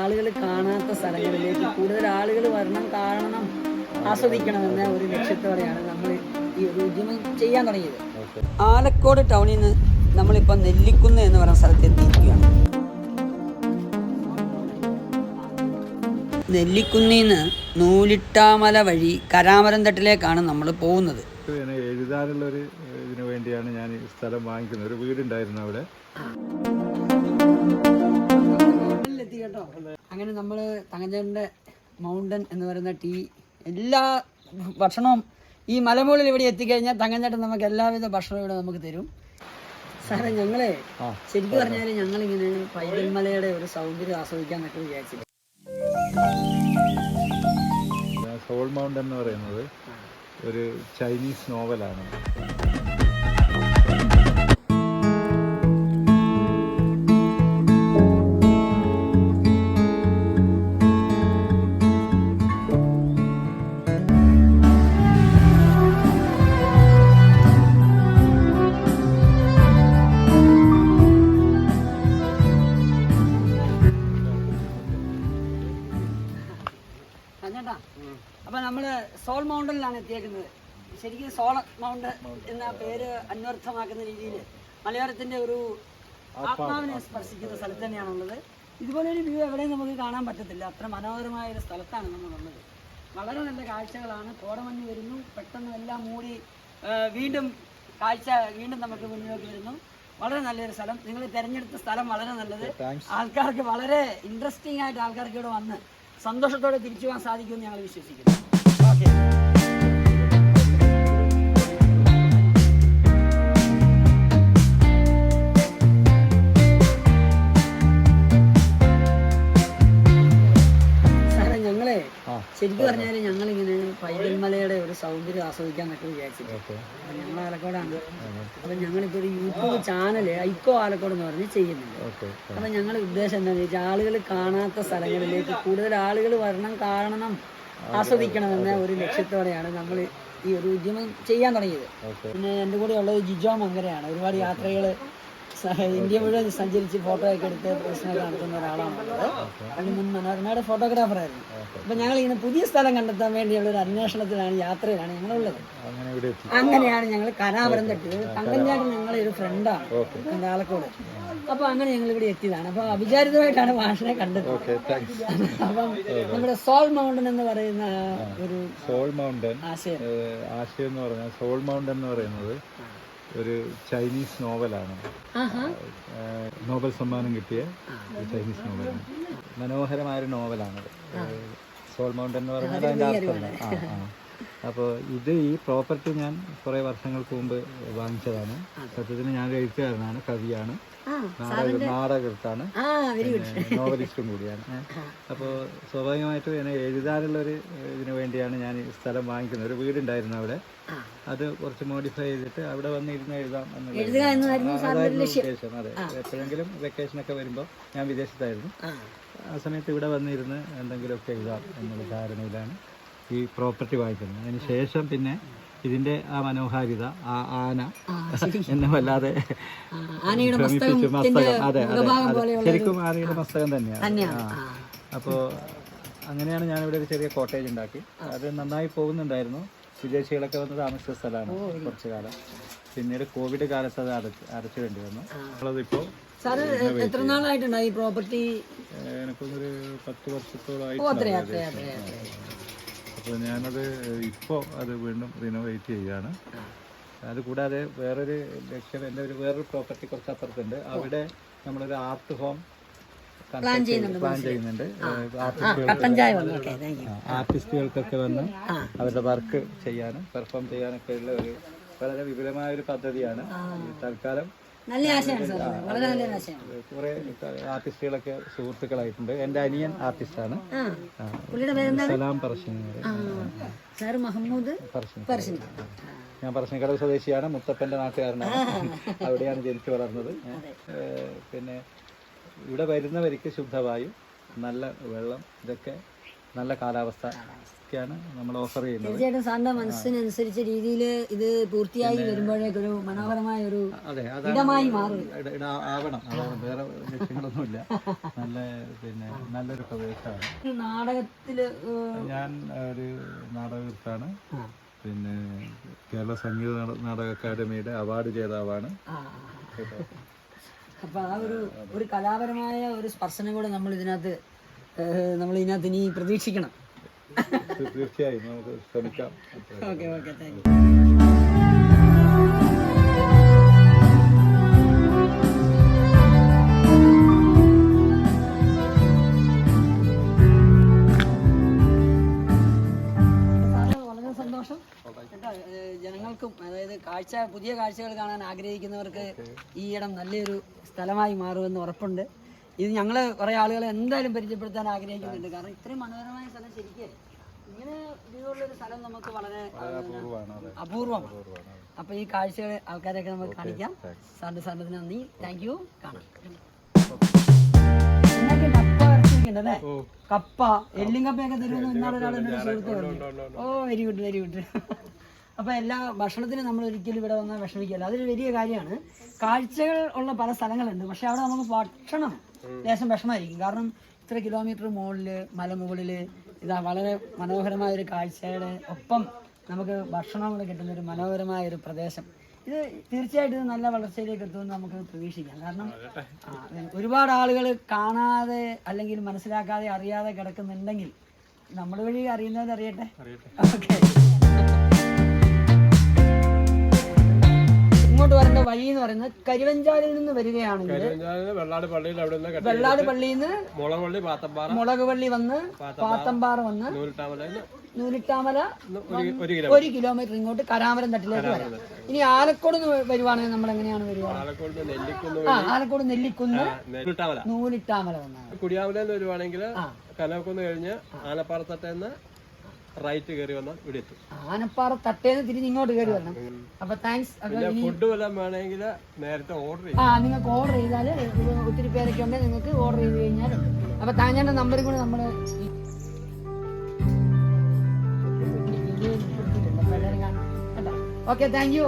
ആളുകൾ കാണാത്ത സ്ഥലങ്ങളിലേക്ക് കൂടുതൽ ആളുകൾ വരണം കാണണം ആസ്വദിക്കണമെന്ന ഒരു ലക്ഷ്യത്തോടെയാണ് നമ്മൾ ഈ ഒരു ഉദ്യമം ചെയ്യാൻ തുടങ്ങിയത്. ആലക്കോട് ടൗണിൽ നിന്ന് നമ്മളിപ്പോൾ നെല്ലിക്കുന്ന് എന്ന് പറയുന്ന സ്ഥലത്ത് എത്തിയിരിക്കുകയാണ്. നെല്ലിക്കുന്നിൽ നിന്ന് നൂലിട്ടാമല വഴി കരാമരം തട്ടിലേക്കാണ് നമ്മൾ പോകുന്നത്. എഴുതാനുള്ളൊരു ഇതിനു വേണ്ടിയാണ് ഞാൻ ഈ സ്ഥലം വാങ്ങിക്കുന്നത്. ഒരു വീടുണ്ടായിരുന്നു അവിടെ. അങ്ങനെ നമ്മൾ തങ്കഞ്ചേട്ടന്റെ മൗണ്ടൻ എന്ന് പറയുന്ന ടീ എല്ലാ ഭക്ഷണവും ഈ മലമുകളിൽ ഇവിടെ എത്തിക്കഴിഞ്ഞാൽ തങ്കഞ്ചേട്ടൻ നമുക്ക് എല്ലാവിധ ഭക്ഷണവും ഇവിടെ നമുക്ക് തരും. സാറേ ഞങ്ങളെ ശരിക്കും പറഞ്ഞാൽ ഞങ്ങളിങ്ങനെ പൈതൽമലയുടെ ഒരു സൗന്ദര്യം ആസ്വദിക്കാൻ ആസ്വദിക്കാന്നൊക്കെ വിചാരിച്ചില്ല സോൾ മൗണ്ട് എന്ന് പറയുന്നത് ഒരു ചൈനീസ് നോവലാണ്. സോൾ മൗണ്ടനിലാണ് എത്തിയേക്കുന്നത്. ശരിക്കും സോൾ മൗണ്ട് എന്ന പേര് അന്വർത്ഥമാക്കുന്ന രീതിയിൽ മലയോരത്തിന്റെ ഒരു ആത്മാവിനെ സ്പർശിക്കുന്ന സ്ഥലത്ത് തന്നെയാണുള്ളത്. ഇതുപോലെ ഒരു വ്യൂ എവിടെയും നമുക്ക് കാണാൻ പറ്റത്തില്ല. അത്ര മനോഹരമായ ഒരു സ്ഥലത്താണ് നമ്മളുള്ളത്. വളരെ നല്ല കാഴ്ചകളാണ്. കോടമഞ്ഞ് വരുന്നു. പെട്ടെന്ന് എല്ലാം മൂടി വീണ്ടും കാഴ്ച വീണ്ടും നമുക്ക് മുന്നിലേക്ക് വരുന്നു. വളരെ നല്ലൊരു സ്ഥലം. നിങ്ങൾ തിരഞ്ഞെടുത്ത സ്ഥലം വളരെ നല്ലത്. ആൾക്കാർക്ക് വളരെ ഇൻട്രസ്റ്റിംഗ് ആയിട്ട് ആൾക്കാർക്ക് ഇവിടെ വന്ന് സന്തോഷത്തോടെ തിരിച്ചു പോകാൻ സാധിക്കുമെന്ന് ഞങ്ങൾ വിശ്വസിക്കുന്നു. ശരിക്കും പറഞ്ഞാൽ ഞങ്ങളിങ്ങനെ പൈതൽമലയുടെ ഒരു സൗന്ദര്യം ആസ്വദിക്കാന്നൊക്കെ വിചാരിച്ചിട്ട്. ഓക്കെ. അപ്പം ഞങ്ങൾ ആലക്കോടാണ്. അപ്പം ഞങ്ങളിപ്പോൾ ഒരു യൂട്യൂബ് ചാനൽ ഐക്കോ ആലക്കോട് എന്ന് പറഞ്ഞ് ചെയ്യുന്നുണ്ട്. അപ്പം ഞങ്ങളുടെ ഉദ്ദേശം എന്താണെന്ന് വെച്ചാൽ ആളുകൾ കാണാത്ത സ്ഥലങ്ങളിലേക്ക് കൂടുതൽ ആളുകൾ വരണം കാണണം. ആസ്വദിക്കണം എന്ന ഒരു ലക്ഷ്യത്തോടെയാണ് നമ്മൾ ഈ ഒരു ഉദ്യമം ചെയ്യാൻ തുടങ്ങിയത്. പിന്നെ എന്റെ കൂടെ ഉള്ളത് ജിജോ മങ്കരയാണ്. ഒരുപാട് യാത്രകൾ ഇന്ത്യ മുഴുവൻ സഞ്ചരിച്ച് ഫോട്ടോ ഒക്കെ എടുത്ത് പ്രശ്നമൊക്കെ നടത്തുന്ന ഒരാളാണ് അതിന് മുൻ മനോരമയുടെ ഫോട്ടോഗ്രാഫറായിരുന്നു അപ്പൊ ഞങ്ങൾ ഇങ്ങനെ പുതിയ സ്ഥലം കണ്ടെത്താൻ വേണ്ടിയുള്ള ഒരു അന്വേഷണത്തിലാണ് യാത്രയിലാണ് ഞങ്ങളുള്ളത്. അങ്ങനെയാണ് ഞങ്ങൾ കനാപുരം തട്ടിയത് തങ്കഞ്ചാട്ടൻ ഞങ്ങളെ ഒരു ഫ്രണ്ടാണ് ആലക്കോട്. അപ്പോൾ അങ്ങനെ ഞങ്ങൾ ഇവിടെ എത്തിയതാണ്. അപ്പൊ അവിചാരിതമായിട്ടാണ് മാഷിനെ കണ്ടത്. അപ്പം നമ്മുടെ സോൾ മൗണ്ടൻ എന്ന് പറയുന്ന ഒരു സോൾ മൗണ്ടൻ. ആശയം. ആശയം എന്ന് പറഞ്ഞാൽ സോൾ മൗണ്ടൻ എന്ന് പറയുന്നത് ഒരു ചൈനീസ് നോവലാണ്. നോബൽ സമ്മാനം കിട്ടിയ ചൈനീസ് നോവലാണ്. മനോഹരമായൊരു നോവലാണത്. സോൾ മൗണ്ടൻ എന്ന് പറയുന്നത് അതിന്റെ അർത്ഥം ആ ആ. അപ്പോൾ ഇത് ഈ പ്രോപ്പർട്ടി ഞാൻ കുറേ വർഷങ്ങൾക്ക് മുമ്പ് വാങ്ങിച്ചതാണ്. സത്യത്തിന് ഞാൻ എഴുത്തുകാരനാണ് കവിയാണ്. നാടകൃത്താണ് നോവലിസ്റ്റും കൂടിയാണ്. അപ്പോൾ സ്വാഭാവികമായിട്ടും എന്നെ എഴുതാനുള്ള ഒരു ഇതിന് വേണ്ടിയാണ് ഞാൻ ഈ സ്ഥലം വാങ്ങിക്കുന്നത്. ഒരു വീടുണ്ടായിരുന്നു അവിടെ. അത് കുറച്ച് മോഡിഫൈ ചെയ്തിട്ട് അവിടെ വന്നിരുന്ന് എഴുതാം എന്നുള്ളത് അതായിരുന്നു ഉദ്ദേശം. അതെ. എപ്പോഴെങ്കിലും വെക്കേഷനൊക്കെ വരുമ്പോൾ ഞാൻ വിദേശത്തായിരുന്നു. ആ സമയത്ത് ഇവിടെ വന്നിരുന്ന് എന്തെങ്കിലുമൊക്കെ എഴുതാം എന്നുള്ള ധാരണയിലാണ്. ഈ പ്രോപ്പർട്ടി വാങ്ങിക്കുന്നത്. അതിന് ശേഷം പിന്നെ ഇതിന്റെ ആ മനോഹാരിത ആ ആന എന്നെ വല്ലാതെ ഭ്രമിപ്പിച്ചു മസ്തകം അതെ അതെ ശരിക്കും ആനയുടെ മസ്തകം തന്നെയാണ്. അപ്പോ അങ്ങനെയാണ് ഞാൻ അപ്പോൾ അങ്ങനെയാണ് ഞാനിവിടെ ഒരു ചെറിയ കോട്ടേജ് ഉണ്ടാക്കി. അത് നന്നായി പോകുന്നുണ്ടായിരുന്നു. വിദേശികളൊക്കെ വന്ന് താമസിച്ച സ്ഥലമാണ് കുറച്ചു കാലം. പിന്നീട് കോവിഡ് കാലത്ത് അത് അടച്ച് അടച്ചിടേണ്ടി വന്നു നമ്മളതിപ്പോൾ എത്ര നാളായിട്ടുണ്ടായി പ്രോപ്പർട്ടി എനിക്കൊന്നൊരു പത്ത് വർഷത്തോളം അപ്പോൾ ഞാനത് ഇപ്പോൾ അത് വീണ്ടും റിനോവേറ്റ് ചെയ്യുകയാണ്. അത് കൂടാതെ വേറൊരു ലക്ഷ്യം എന്റെ ഒരു വേറൊരു പ്രോപ്പർട്ടി കുറച്ച് അപ്പുറത്തുണ്ട് അവിടെ നമ്മളൊരു ആർട്ട് ഹോം പ്ലാൻ ചെയ്യുന്നുണ്ട് ആർട്ടിസ്റ്റുകൾക്കൊക്കെ വന്ന്. അവരുടെ വർക്ക് ചെയ്യാനും പെർഫോം ചെയ്യാനൊക്കെ ഉള്ള ഒരു വളരെ വിപുലമായ ഒരു പദ്ധതിയാണ് തൽക്കാലം നല്ല ആശയമാണ് സാർ. വളരെ നല്ലൊരു ആശയമാണ് കുറെ ആർട്ടിസ്റ്റുകളൊക്കെ സുഹൃത്തുക്കളായിട്ടുണ്ട്. എന്റെ അനിയൻ ആർട്ടിസ്റ്റാണ്. പുള്ളിയുടെ പേരെന്താ സലാം പറശ്ശിനി സാർ മഹമ്മൂദ് പറശ്ശിനി പറശ്ശിനി ഞാൻ പറശ്ശിനിക്കടവ് സ്വദേശിയാണ്. മുത്തപ്പന്റെ നാട്ടുകാരനാണ്. അവിടെയാണ് ജനിച്ചു വളർന്നത്. പിന്നെ ഇവിടെ വരുന്നവർക്ക് ശുദ്ധവായു നല്ല വെള്ളം ഇതൊക്കെ നല്ല കാലാവസ്ഥ നമ്മൾ ഓഫർ ചെയ്യുന്നത്. തീർച്ചയായിട്ടും സാറിന്റെ മനസ്സിനനുസരിച്ച രീതിയിൽ ഇത് പൂർത്തിയായി വരുമ്പോഴേക്കൊരു മനോഹരമായ ഒരു അതെ ഇടമായി മാറും. ആവണം. വേറെ ലക്ഷ്യങ്ങളൊന്നുമില്ല. നല്ല പിന്നെ നല്ലൊരു പ്രദേശമാണ്. നാടകത്തിൽ ഞാൻ ഒരു നാടകത്താണ്. പിന്നെ കേരള സംഗീത നാട- നാടക അക്കാദമിയുടെ അവാർഡ് ജേതാവാണ്. അപ്പൊ ആ ഒരു ഒരു കലാപരമായ ഒരു സ്പർശനം കൂടെ നമ്മൾ ഇതിനകത്ത് നമ്മൾ ഇതിനകത്ത് ഇനി പ്രതീക്ഷിക്കണം. തീർച്ചയായും നമുക്ക് ശ്രമിക്കാം. ഓക്കെ ഓക്കെ താങ്ക് ജനങ്ങൾക്കും അതായത് കാഴ്ച പുതിയ കാഴ്ചകൾ കാണാൻ ആഗ്രഹിക്കുന്നവർക്ക് ഈ ഇടം നല്ലൊരു സ്ഥലമായി മാറുമെന്ന് ഉറപ്പുണ്ട്. ഇത് ഞങ്ങൾ കുറേ ആളുകളെ എന്തായാലും പരിചയപ്പെടുത്താൻ ആഗ്രഹിക്കുന്നുണ്ട്. കാരണം ഇത്രയും മനോഹരമായ സ്ഥലം ശരിക്കും ഇങ്ങനെ ഇതുപോലുള്ളൊരു സ്ഥലം നമുക്ക് വളരെ അപൂർവമാണ് അപ്പൊ ഈ കാഴ്ചകൾ ആൾക്കാരെയൊക്കെ നമുക്ക് കാണിക്കാം. സാറിന്റെ സാറിന് നന്ദി. താങ്ക് യു കാണാം. കപ്പ എല്ലും കപ്പയൊക്കെ തരുമെന്ന് ഇന്നാളെ ഒരാൾ എന്നോട് സുഹൃത്ത് പറഞ്ഞു. Oh very good very good അപ്പൊ എല്ലാ ഭക്ഷണത്തിനും നമ്മൾ ഒരിക്കലും ഇവിടെ വന്നാൽ വിഷമിക്കില്ല. അതൊരു വലിയ കാര്യമാണ്. കാഴ്ചകൾ ഉള്ള പല സ്ഥലങ്ങളുണ്ട്. പക്ഷെ അവിടെ നമുക്ക് ഭക്ഷണം ലേശം വിഷമമായിരിക്കും കാരണം ഇത്ര കിലോമീറ്റർ മുകളിൽ മലമുകളിൽ ഇതാ വളരെ മനോഹരമായ ഒരു കാഴ്ചയുടെ ഒപ്പം നമുക്ക് ഭക്ഷണം കൂടെ കിട്ടുന്ന ഒരു മനോഹരമായ ഒരു പ്രദേശം. ഇത് തീർച്ചയായിട്ടും നല്ല വളർച്ചയിലേക്ക് എത്തുമെന്ന് നമുക്ക് പ്രതീക്ഷിക്കാം. കാരണം. ഒരുപാട് ആളുകൾ കാണാതെ അല്ലെങ്കിൽ മനസ്സിലാക്കാതെ അറിയാതെ കിടക്കുന്നുണ്ടെങ്കിൽ നമ്മൾ വഴി അറിയുന്നത് അറിയട്ടെ. ഓക്കെ വഴി എന്ന് പറയുന്നത് കരിവഞ്ചാലിൽ നിന്ന് വരികയാണെങ്കിൽ വെള്ളാട് പള്ളിയിൽ അവിടെ നിന്ന് വെള്ളാട് പള്ളിയിൽ നിന്ന് മുളകുപള്ളി പാത്തമ്പാറ മുളക് പള്ളി വന്ന് പാത്തമ്പാറ വന്ന് നൂലിട്ടാമല ഒരു ഒരു കിലോ ഒരു കിലോമീറ്റർ ഇങ്ങോട്ട് കരാമരം തട്ടിലേക്ക് വരാം. ഇനി ആലക്കോട് നിന്ന് വരുവാണെങ്കിൽ നമ്മൾ എങ്ങനെയാണ് വരിക? ആലക്കോട് നെല്ലിക്കുന്ന് ആ ആലക്കോട് നെല്ലിക്കുന്ന് നൂലിട്ടാമല. വന്നാൽ വന്നാണ്. നിന്ന് വരുവാണെങ്കിൽ. കനവക്കുന്ന് കഴിഞ്ഞ് ആനപ്പാറത്തട്ടേന്ന് റൈറ്റ് കയറി വന്നാൽ ഇവിടെ എത്തും ആനപ്പാറ തട്ടേന്ന് തിരിഞ്ഞ് ഇങ്ങോട്ട് കയറി വരണം അപ്പൊ താങ്ക്സ് ഫുഡ് വല്ലതും വേണമെങ്കിൽ നേരത്തെ ഓർഡർ ആ നിങ്ങൾക്ക് ഓർഡർ ചെയ്താൽ ഒത്തിരി പേരൊക്കെ ഉണ്ടെങ്കിൽ നിങ്ങൾക്ക് ഓർഡർ ചെയ്ത് കഴിഞ്ഞാൽ അപ്പൊ താങ്കളുടെ നമ്പറും കൂടെ നമ്മൾ ഓക്കെ താങ്ക് യു